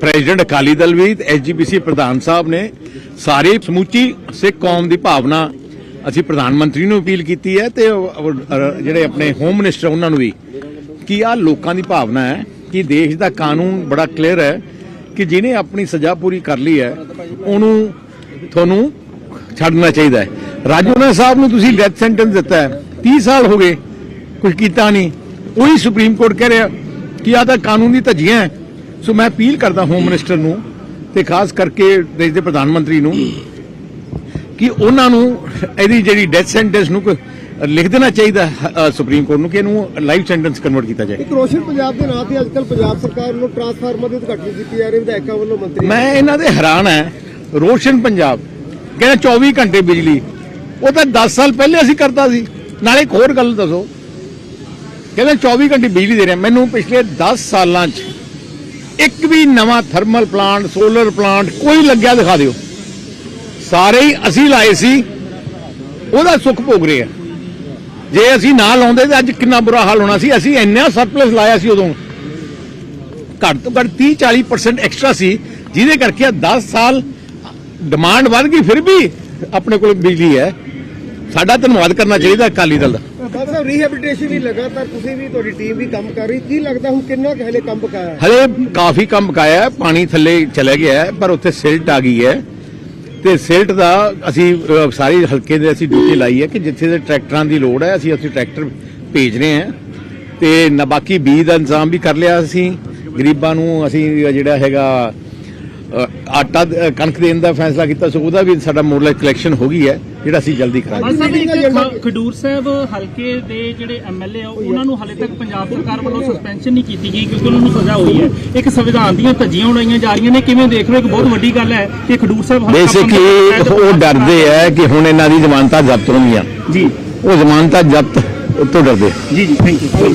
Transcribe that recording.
President Akali Dal ਵੀ, ਤੇ SGPC ਪ੍ਰਧਾਨ ਸਾਹਿਬ ਨੇ ਸਾਰੀ ਸਮੁੱਚੀ ਸਿੱਖ ਕੌਮ ਦੀ ਭਾਵਨਾ ਅਸੀਂ ਪ੍ਰਧਾਨ ਮੰਤਰੀ ਨੂੰ ਅਪੀਲ ਕੀਤੀ ਹੈ ਤੇ ਜਿਹੜੇ ਆਪਣੇ ਹੋਮ ਮਿਨਿਸਟਰ ਉਹਨਾਂ ਨੂੰ ਵੀ ਕਿ ਆ ਲੋਕਾਂ ਦੀ ਭਾਵਨਾ ਹੈ ਕਿ ਦੇਸ਼ ਦਾ ਕਾਨੂੰਨ ਬੜਾ ਕਲੀਅਰ ਹੈ ਕਿ ਜਿਹਨੇ ਆਪਣੀ ਸਜ਼ਾ ਪੂਰੀ ਕਰ ਲਈ ਹੈ, ਉਹਨੂੰ ਤੁਹਾਨੂੰ ਛੱਡਣਾ ਚਾਹੀਦਾ ਹੈ। ਰਾਜੋਨਾ ਸਾਹਿਬ ਨੂੰ ਤੁਸੀਂ ਡੈਥ ਸੈਂਟੈਂਸ ਦਿੱਤਾ ਹੈ। 30 ਸਾਲ ਹੋ ਗਏ ਕੁਝ ਕੀਤਾ ਨਹੀਂ। ਉਹੀ ਸੁਪਰੀਮ ਕੋਰਟ ਕਹਿ ਰਿਹਾ ਕਿ ਆ ਤਾਂ ਕਾਨੂੰਨ ਦੀ ਧੱਜੀਆਂ ਹੈ। ਸੋ ਮੈਂ ਅਪੀਲ ਕਰਦਾ ਹੋਮ ਮਿਨਿਸਟਰ ਨੂੰ ਤੇ ਖਾਸ ਕਰਕੇ ਦੇਸ਼ ਦੇ ਪ੍ਰਧਾਨ ਮੰਤਰੀ ਨੂੰ ਕਿ ਉਹਨਾਂ ਨੂੰ ਇਹਦੀ ਜਿਹੜੀ ਡੈਥ ਸੈਂਟੈਂਸ ਨੂੰ ਲਿਖ ਦੇਣਾ ਚਾਹੀਦਾ ਸੁਪਰੀਮ ਕੋਰਟ ਨੂੰ ਕਿ ਇਹਨੂੰ ਲਾਈਫ ਸੈਂਟੈਂਸ ਕਨਵਰਟ ਕੀਤਾ ਜਾਏ। ਇੱਕ ਰੋਸ਼ਨ ਪੰਜਾਬ ਦੇ ਨਾਂ ਤੇ ਅੱਜਕੱਲ ਪੰਜਾਬ ਸਰਕਾਰ ਨੂੰ ਟਰਾਂਸਫਾਰਮਰ ਦੀ ਉਦਘਾਟਨ ਕੀਤੀ ਜਾ ਰਹੀ ਵਿਧਾਇਕਾਂ ਵੱਲੋਂ ਮੰਤਰੀ ਮੈਂ ਇਹਨਾਂ ਦੇ ਹੈਰਾਨ ਹੈ। ਰੋਸ਼ਨ ਪੰਜਾਬ ਕਹਿੰਦਾ 24 ਘੰਟੇ ਬਿਜਲੀ। ਉਹ ਤਾਂ 10 ਸਾਲ ਪਹਿਲੇ ਅਸੀਂ ਕਰਤਾ ਸੀ। ਨਾਲੇ ਇੱਕ ਹੋਰ ਗੱਲ ਦੱਸੋ। ਕਹਿੰਦਾ 24 ਘੰਟੇ ਬਿਜਲੀ ਦੇ ਰਿਹਾ। ਮੈਨੂੰ ਪਿਛਲੇ 10 ਸਾਲਾਂ 'ਚ ਇੱਕ ਵੀ ਨਵਾਂ ਥਰਮਲ ਪਲਾਂਟ ਸੋਲਰ ਪਲਾਂਟ ਕੋਈ ਲੱਗਿਆ ਦਿਖਾ ਦਿਓ। ਸਾਰੇ ਹੀ ਅਸੀਂ ਲਾਏ ਸੀ, ਉਹਦਾ ਸੁੱਖ ਭੋਗ ਰਹੇ ਆ। ਜੇ ਅਸੀਂ ਨਾ ਲਾਉਂਦੇ ਤਾਂ ਅੱਜ ਕਿੰਨਾ ਬੁਰਾ ਹਾਲ ਹੋਣਾ ਸੀ, ਅਸੀਂ ਇੰਨਾ ਸਰਪਲਸ ਲਾਇਆ ਸੀ ਉਦੋਂ। ਘੱਟ ਤੋਂ ਘੱਟ 30 40% ਐਕਸਟਰਾ ਸੀ, ਜਿਹਦੇ ਕਰਕੇ ਆ 10 ਸਾਲ ਡਿਮਾਂਡ ਵੱਧ ਗਈ, ਫਿਰ ਵੀ ਆਪਣੇ ਕੋਲ ਬਿਜਲੀ ਹੈ। ਸਾਡਾ ਧੰਨਵਾਦ ਕਰਨਾ ਚਾਹੀਦਾ ਅਕਾਲੀ ਦਲ ਦਾ। ਸਾਹਿਬ ਰੀਹੈਬਿਲਿਟੇਸ਼ਨ ਵੀ ਲਗਾਤਾਰ ਤੁਸੀਂ ਵੀ ਤੁਹਾਡੀ ਟੀਮ ਵੀ ਕੰਮ ਕਰ ਰਹੀ। ਕੀ ਲੱਗਦਾ ਹੁਣ ਕਿੰਨਾ ਕੁ ਹਲੇ ਕੰਮ ਬਕਾਇਆ ਹੈ? ਹਲੇ ਕਾਫੀ ਕੰਮ ਬਕਾਇਆ ਹੈ ਪਾਣੀ ਥੱਲੇ ਚਲੇ ਗਿਆ ਹੈ ਪਰ ਉੱਥੇ ਸਿਲਟ ਆ ਗਈ ਹੈ। ਤੇ ਸਿਲਟ ਦਾ ਅਸੀਂ ਅ, ਸਾਰੀ ਹਲਕੇ ਦੇ ਅਸੀਂ ਡਿਊਟੀ ਲਾਈ ਹੈ ਕਿ ਜਿੱਥੇ ਦੇ ਟਰੈਕਟਰਾਂ ਦੀ ਲੋੜ ਹੈ ਅਸੀਂ ਉੱਥੇ ਟਰੈਕਟਰ ਭੇਜ ਰਹੇ ਹਾਂ। ਤੇ ਨਾ ਬਾਕੀ ਬੀਜ ਦਾ ਇੰਤਜ਼ਾਮ ਵੀ ਕਰ ਲਿਆ ਅਸੀਂ। ਗਰੀਬਾਂ ਨੂੰ ਅਸੀਂ ਜਿਹੜਾ ਹੈਗਾ ਅ, ਆਟਾ ਅ, ਕਣਕ ਦੇਣ ਦਾ ਫੈਸਲਾ ਕੀਤਾ ਸੋ ਉਹਦਾ ਵੀ ਸਾਡਾ ਮੋਰਲ ਕਲੈਕਸ਼ਨ ਹੋ ਗਈ ਹੈ। ਜਿਹੜਾ ਅਸੀਂ ਜਲਦੀ ਕਰਾਂਗੇ। ਖਡੂਰ ਸਾਹਿਬ ਹਲਕੇ ਦੇ ਜਿਹੜੇ ਐਮਐਲਏ ਆ ਉਹਨਾਂ ਨੂੰ ਹਾਲੇ ਤੱਕ ਪੰਜਾਬ ਸਰਕਾਰ ਵੱਲੋਂ ਸਸਪੈਂਸ਼ਨ ਨਹੀਂ ਕੀਤੀ ਗਈ ਕਿਉਂਕਿ ਉਹਨਾਂ ਨੂੰ ਸਜ਼ਾ ਹੋਈ ਹੈ। ਇੱਕ ਸੰਵਿਧਾਨ ਦੀਆਂ ਧੱਜੀਆਂ ਉਡਾਈਆਂ ਜਾ ਰਹੀਆਂ ਨੇ। ਕਿਵੇਂ ਦੇਖ ਰਹੇ ਹੋ? ਇੱਕ ਬਹੁਤ ਵੱਡੀ ਗੱਲ ਹੈ ਕਿ ਖਡੂਰ ਸਾਹਿਬ ਹਲਕਾ ਬੇਸਿਕਲੀ ਉਹ ਡਰਦੇ ਹੈ ਕਿ ਹੁਣ ਇਹਨਾਂ ਦੀ ਜ਼ਮਾਨਤਾਂ ਜ਼ਬਤ ਹੋਣਗੀਆਂ। ਜੀ। ਉਹ ਜ਼ਮਾਨਤਾਂ ਜ਼ਬਤ ਤੋਂ ਡਰਦੇ ਜੀ ਜੀ ਥੈਂਕ ਯੂ